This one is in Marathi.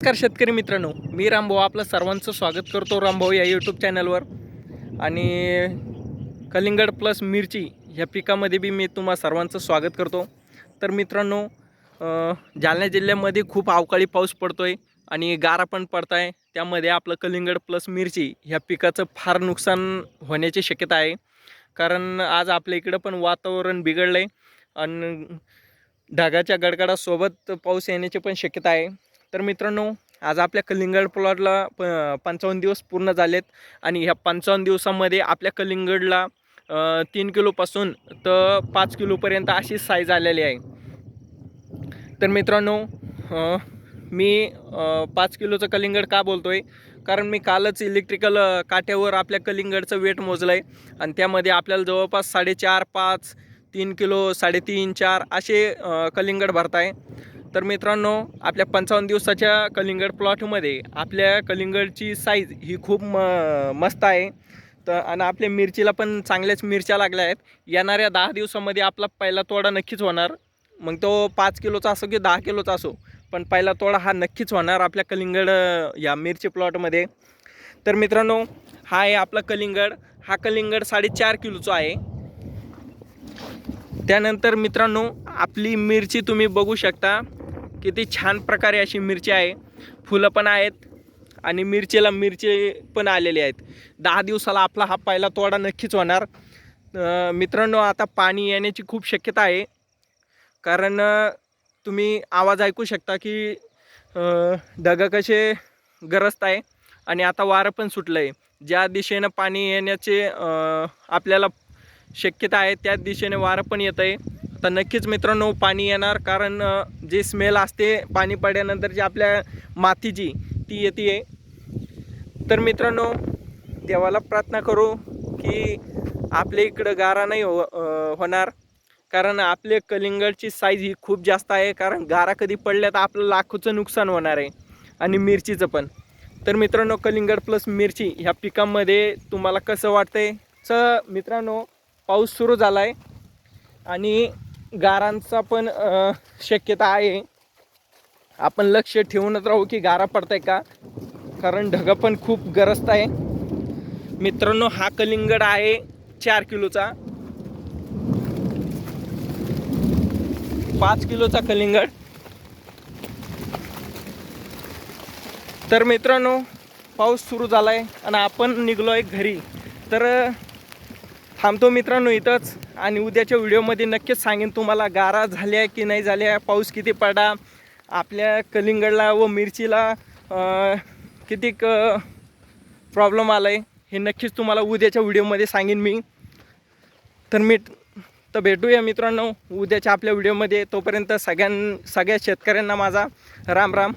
नमस्कार शेतकरी मित्रांनो मी रामभाऊ आपलं सर्वांचं स्वागत करतो रामभाऊ या यूट्यूब चॅनलवर आणि कलिंगड प्लस मिरची ह्या पिकामध्ये बी मी तुम्हा सर्वांचं स्वागत करतो. तर मित्रांनो जालना जिल्ह्यामध्ये खूप अवकाळी पाऊस पडतो आहे आणि गारा पण पडत आहे त्यामध्ये आपलं कलिंगड प्लस मिरची ह्या पिकाचं फार नुकसान होण्याची शक्यता आहे. कारण आज आपल्या इकडं पण वातावरण बिघडलं आहे आणि ढगाच्या गडगडासोबत पाऊस येण्याची पण शक्यता आहे. तर मित्रांनो आज आपल्या कलिंगड प्लॉटला प पंचावन्न दिवस पूर्ण झालेत आणि ह्या पंचावन्न दिवसामध्ये आपल्या कलिंगडला तीन किलोपासून तर पाच किलोपर्यंत अशी साईज आलेली आहे. तर मित्रांनो मी पाच किलोचं कलिंगड का बोलतो आहे कारण मी कालच इलेक्ट्रिकल काट्यावर आपल्या कलिंगडचं वेट मोजलं आहे आणि त्यामध्ये आपल्याला जवळपास साडेचार पाच तीन किलो साडेतीन चार असे कलिंगड कलिंगड भरताय. तर मित्रांनो आपल्या पंचावन्न दिवसाच्या कलिंगड प्लॉटमध्ये आपल्या कलिंगडची साईज ही खूप म मस्त आहे. तर आणि आपल्या मिरचीला पण चांगल्याच मिरच्या लागल्या आहेत. येणाऱ्या दहा दिवसामध्ये आपला पहिला तोडा नक्कीच होणार. मग तो पाच किलोचा असो की दहा किलोचा असो पण पहिला तोडा हा नक्कीच होणार आपल्या कलिंगड या मिरची प्लॉटमध्ये. तर मित्रांनो हा आहे आपला कलिंगड. हा कलिंगड साडेचार किलोचा आहे. त्यानंतर मित्रांनो आपली मिरची तुम्ही बघू शकता. किती छान प्रकारे अशी मिरची आहे. फुलं पण आहेत आणि मिरचीला मिरची पण आलेली आहेत. दहा दिवसाला आपला हा पहिला तोडा नक्कीच होणार. मित्रांनो आता पाणी येण्याची खूप शक्यता आहे. कारण तुम्ही आवाज ऐकू शकता की ढग कसे गरजत आहे आणि आता वारं पण सुटलं आहे ज्या दिशेनं पाणी येण्याचे आपल्याला शक्यता आहे त्याच दिशेने वारं पण येतं आहे तर नक्कीच मित्रांनो पाणी येणार कारण जे स्मेल असते पाणी पडल्यानंतर जी आपल्या मातीची ती येते तर मित्रांनो देवाला प्रार्थना करू की आपल्या इकडं गारा नाही हो होणार. कारण आपले कलिंगडची साईज ही खूप जास्त आहे कारण गारा कधी पडल्या तर आपलं लाखोचं नुकसान होणार आहे. आणि मिरचीचं पण. तर मित्रांनो कलिंगड प्लस मिरची ह्या पिकांमध्ये तुम्हाला कसं वाटतंय? च मित्रांनो पाऊस सुरू झाला आहे आणि गारांचा पण शक्यता आहे. आपण लक्ष ठेवूनच राहू की गारा पडताय का? कारण ढगं पण खूप गरजत आहे. मित्रांनो हा कलिंगड आहे चार किलोचा. पाच किलोचा कलिंगड. तर मित्रांनो पाऊस सुरू झाला आहे आणि आपण निघलो आहे घरी. तर थांबतो मित्रांनो इथंच आणि उद्याच्या व्हिडिओमध्ये नक्कीच सांगेन तुम्हाला गारा झाल्या की नाही झाल्या पाऊस किती पडा आपल्या कलिंगडला व मिरचीला किती क प्रॉब्लेम आला आहे हे नक्कीच तुम्हाला उद्याच्या व्हिडिओमध्ये सांगेन मी. तर मी तर भेटूया मित्रांनो उद्याच्या आपल्या व्हिडिओमध्ये. तोपर्यंत सगळ्यां सगळ्या शेतकऱ्यांना माझा राम राम.